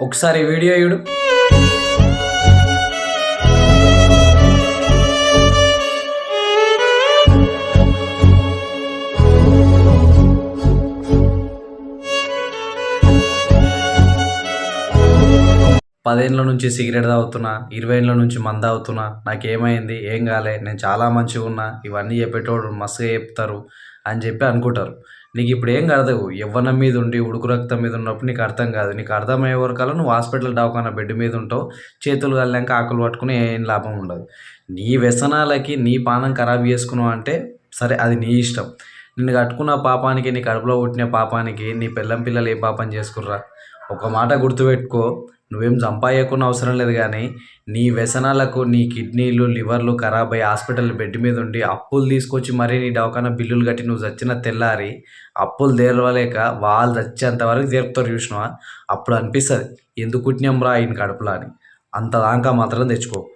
ఒకసారి వీడియో చూడు. పదేళ్ళ నుంచి సిగరెట్ తాగుతున్నా ఇరవై ఏళ్ళ నుంచి మంద అవుతున్నా నాకేమైంది ఏం కాలే నేను చాలా మంచిగా ఉన్నా ఇవన్నీ చెప్పేటోడు మస్తుగా చెప్తారు. అని చెప్పి అనుకుంటారు. నీకు ఇప్పుడు ఏం కాదు యవ్వనం మీద ఉండి ఉడుకు రక్తం మీద ఉన్నప్పుడు నీకు అర్థం కాదు. నీకు అర్థమయ్యే వరకల్లా నువ్వు హాస్పిటల్ దవాఖాన బెడ్ మీద ఉంటావు చేతులు కళ్ళాక ఆకులు పట్టుకుని ఏం లాభం ఉండదు. నీ వ్యసనాలకి నీ పానం ఖరాబ్ చేసుకున్నావు అంటే సరే అది నీ ఇష్టం. నిన్ను కట్టుకున్న పాపానికి నీ కడుపులో పుట్టిన పాపానికి నీ పిల్లం పిల్లలు ఏ పాపం చేసుకుర్రా? ఒక మాట గుర్తుపెట్టుకో. నువ్వేం సంపాదకున్న అవసరం లేదు కానీ నీ వ్యసనాలకు నీ కిడ్నీలు లివర్లు ఖరాబ్ అయ్యి హాస్పిటల్ బెడ్ మీద ఉండి అప్పులు తీసుకొచ్చి మరీ నీ దవాఖాన బిల్లులు కట్టి నువ్వు చచ్చిన తెల్లారి అప్పులు తీరవలేక వాళ్ళు చచ్చేంతవరకు తీరుపుతారు చూసినావా? అప్పుడు అనిపిస్తుంది ఎందుకు కుట్టినాం రా ఆయన కడుపులో అని. అంత దాకా మాత్రం తెచ్చుకో.